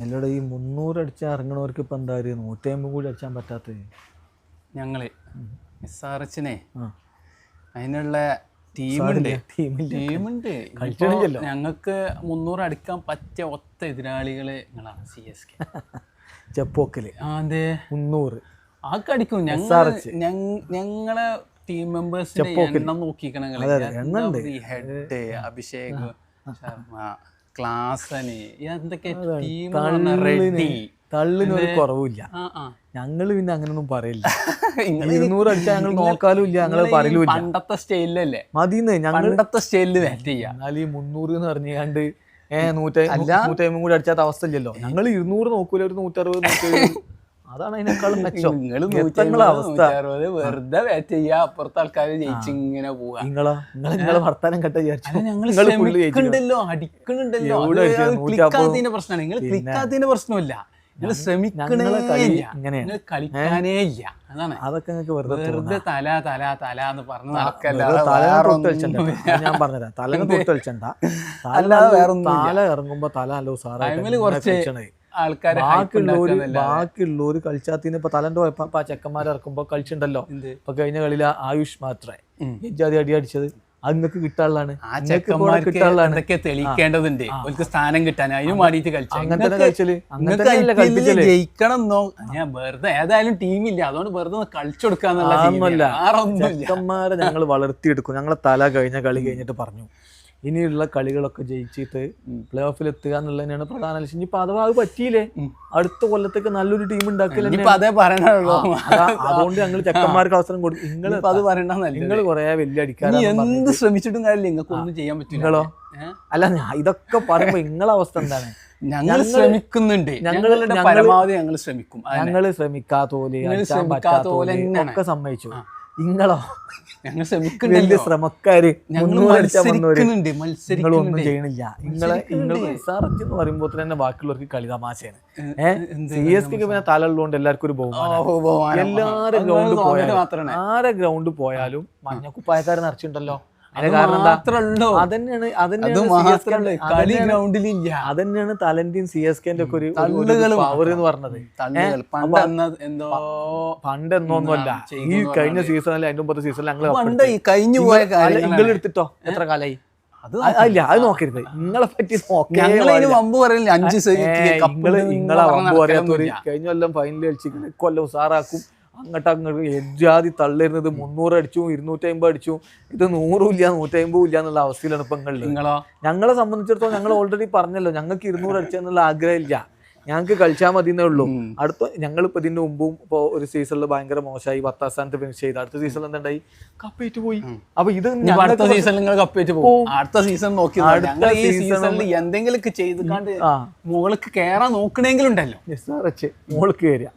എന്നോട് ഈ മുന്നൂറ് അടിച്ചാൽ ഇറങ്ങണവർക്ക് ഇപ്പം എന്താ ഒരു നൂറ്റമ്പത് കൂടി അടിച്ചാൻ പറ്റാത്തത് ഞങ്ങൾ ആ. അതിനുള്ള ടീമുണ്ട്. ടീമുണ്ട്. ഞങ്ങൾക്ക് മുന്നൂറ് അടിക്കാൻ പറ്റിയ ഒത്ത എതിരാളികൾ നിങ്ങളാണ് സി എസ് കെ ചെപ്പോക്കൽ. അതെ മുന്നൂറ്. ആക്കെ അടിക്കും. ഞങ്ങൾ ഞങ്ങളെ ടീം മെമ്പേഴ്സിന്റെ എണ്ണം നോക്കിക്കണങ്ങൾ ഹെഡ് അഭിഷേക് ശർമ്മ. ക്ലാസന് എന്തൊക്കെ റെഡി കുറവില്ല. ഞങ്ങൾ പിന്നെ അങ്ങനൊന്നും പറയില്ല. ഇരുന്നൂറ് അടിച്ചാൽ ഞങ്ങൾ നോക്കാലും ഇല്ല ഞങ്ങൾ പറയലും പണ്ടത്തെ സ്റ്റൈലല്ലേ മതിന്ന് ഞങ്ങൾ പണ്ടത്തെ സ്റ്റൈലിൽ ബാറ്റ് ചെയ്യാം? എന്നാൽ ഈ മുന്നൂറ് എന്ന് പറഞ്ഞാണ്ട് ഏഹ് നൂറ്റി നൂറ്റി അമ്പത് കൂടി അടിച്ചാത്ത അവസ്ഥ ഇല്ലല്ലോ ഞങ്ങൾ ഇരുന്നൂറ് നോക്കൂല ഒരു നൂറ്ററുപത് നൂറ്റെഴുപത്. അതാണ് അതിനേക്കാളും മെച്ചം എത്തങ്ങളെ അവസ്ഥ? വെറുതെ ബാറ്റ് ചെയ്യുക അപ്പുറത്തെ ആൾക്കാർ ജയിച്ചിങ്ങനെ പോവാ. നിങ്ങളോ? നിങ്ങൾ നിങ്ങളെ വർത്താനം കെട്ട വിചാരിച്ചു? ഞങ്ങൾ നിങ്ങൾ full ജയിച്ചിക്കണ്. അടിക്കണുണ്ടല്ലോ ക്ലിക്കാത്തതിന്റെ പ്രശ്നമാണ്. നിങ്ങൾ ക്ലിക്കാത്തതിന്റെ പ്രശ്നമില്ല. നിങ്ങൾ ശ്രമിക്കണേ. നിങ്ങൾ കളിക്കാനേ ഇല്ല. അതാണ്. അതൊക്കെ നിങ്ങൾക്ക് വെറുതെ വെറുതെ തല തല തല എന്ന് പറഞ്ഞു. അത് ഞാൻ പറഞ്ഞുതരാം. തലനെ തൊട്ട് തല വേറെ തല ഇറങ്ങുമ്പോ തല അല്ലോ സാറേ കുറച്ച് കളിച്ചണേ ആൾക്കാരെ ബാക്കിയുള്ളവര് ബാക്കിയുള്ളവര് കളിച്ചാത്തിന് ഇപ്പൊ തലന്റെ പോയപ്പോ ചെക്കന്മാർ ഇറക്കുമ്പോ കളിച്ചിട്ടുണ്ടല്ലോ? ഇപ്പൊ കഴിഞ്ഞ കളിയിൽ ആയുഷ് മാത്രമേ. ജാതി അടി അടിച്ചത്. അങ്ങക്ക് കിട്ടാനുള്ളതാണ് ആ ചെക്കന്മാർ കിട്ടാനുള്ളതാണ് എന്തൊക്കെ തെളിയിക്കേണ്ടതുണ്ട്? അവർക്ക് സ്ഥാനം കിട്ടാൻ അതിനും വേണ്ടിയിട്ട് കളിച്ചു. അങ്ങനത്തെ തന്നെ കളിച്ചൽ. അങ്ങനെ ജയിക്കണം എന്നോ ഞാൻ വെറുതെ ഏതായാലും ടീമില്ല അതുകൊണ്ട് വെറുതെ കളിച്ചെടുക്കാന്നുള്ള ചെക്കന്മാരെ ഞങ്ങൾ വളർത്തിയെടുക്കും. ഞങ്ങളെ തല കഴിഞ്ഞ കളി കഴിഞ്ഞിട്ട് പറഞ്ഞു. ഇനിയുള്ള കളികളൊക്കെ ജയിച്ചിട്ട് പ്ലേ ഓഫിൽ എത്തുക എന്നുള്ളത് തന്നെയാണ് പ്രധാന ലക്ഷ്യം. ഇനിയിപ്പോ അഥവാ അത് പറ്റിയില്ലേ? അടുത്ത കൊല്ലത്തേക്ക് നല്ലൊരു ടീം ഉണ്ടാക്കില്ല അതുകൊണ്ട് ഞങ്ങൾ ചെക്കന്മാർക്ക് അവസരം കൊടുക്കും നിങ്ങൾ അത് പറയണ്ടല്ല നിങ്ങൾ കൊറേ വലിയ ഇനി എന്ത് ശ്രമിച്ചിട്ടും കാര്യമില്ല. നിങ്ങൾക്ക് ഒന്നും ചെയ്യാൻ പറ്റില്ല അല്ല ഞാൻ ഇതൊക്കെ പറയുമ്പോ നിങ്ങളെ അവസ്ഥ എന്താണ്? ഞങ്ങൾ ശ്രമിക്കുന്നുണ്ട്. ഞങ്ങളുടെ പരമാവധി ഞങ്ങൾ ശ്രമിക്കും. ഞങ്ങൾ ശ്രമിക്കാത്ത പോലെ ഒക്കെ സമ്മതിച്ചു. നിങ്ങളോ ഞങ്ങൾ വലിയ ശ്രമക്കാര് മത്സരിക്കുന്നുണ്ട് മത്സരിക്കുന്നുണ്ട്. ചെയ്യണില്ല. നിങ്ങളെ നിങ്ങൾ റിസർച്ച് എന്ന് പറയുമ്പോൾ തന്നെ ബാക്കിയുള്ളവർക്ക് കളി തമാശയാണ് സി എസ് കെക്ക് പിന്നെ തല ഉള്ളതുകൊണ്ട് എല്ലാവർക്കും ഒരു ബഹുമാനം. എല്ലാരും ഗ്രൗണ്ട് പോയാലും ആരെ ഗ്രൗണ്ട് പോയാലും മഞ്ഞക്കുപ്പായക്കാരൻ നിറച്ചിട്ടുണ്ടല്ലോ. അതന്നെയാണ് തലന്റെയും സി എസ് കെന്റെ ഒക്കെ ഒരു പവർ എന്ന് പറഞ്ഞത്. എന്തോ പണ്ട് എന്നൊന്നുമല്ല ഈ കഴിഞ്ഞ സീസണിൽ അതിന്റെ മുമ്പത്തെ സീസണിൽ ഞങ്ങൾ പണ്ട് ഈ കഴിഞ്ഞു പോയ നിങ്ങൾ എടുത്തിട്ടോ? എത്ര കാലായി? അല്ല അത് നോക്കരുത്. നിങ്ങളെ പറ്റി നിങ്ങൾ വമ്പ് പറയാത്തൊരു കഴിഞ്ഞ കൊല്ലം ഫൈനൽ കളിച്ചിട്ട് കൊല്ലം ഉസാറാക്കും. അങ്ങോട്ട് അങ്ങോട്ട് എജാതി തള്ളിരുന്നത് മുന്നൂറ് അടിച്ചു ഇരുന്നൂറ്റി അമ്പത് അടിച്ചു. ഇത് നൂറും ഇല്ല നൂറ്റി അമ്പതും ഇല്ല എന്നുള്ള അവസ്ഥയിലാണ് ഇപ്പൊ നിങ്ങളോ? ഞങ്ങളെ സംബന്ധിച്ചിടത്തോളം ഞങ്ങൾ ഓൾറെഡി പറഞ്ഞല്ലോ ഞങ്ങൾക്ക് ഇരുന്നൂറ് അടിച്ചു എന്നുള്ള ആഗ്രഹമില്ല ഞങ്ങൾക്ക് കളിച്ചാൽ മതി എന്നേ ഉള്ളൂ അടുത്ത ഞങ്ങൾ ഇപ്പൊ ഇതിന്റെ മുമ്പും ഇപ്പൊ ഒരു സീസണിൽ ഭയങ്കര മോശമായി പത്താം സ്ഥാനത്ത് ഫിനിഷ് ചെയ്ത്. അടുത്ത സീസണിൽ എന്തുണ്ടായി കപ്പേറ്റ് പോയി. അപ്പൊ ഇത് അടുത്ത സീസണിൽ നിങ്ങൾ കപ്പേറ്റ് പോകും. അടുത്ത സീസൺ നോക്കി അടുത്ത ഈ സീസണിൽ എന്തെങ്കിലും ചെയ്ത് കണ്ട് ആ. മുകൾക്ക് കേറാൻ നോക്കണെങ്കിലും ഉണ്ടല്ലോ എസ് ആർ എച്ച് മോൾക്ക് കയറിയ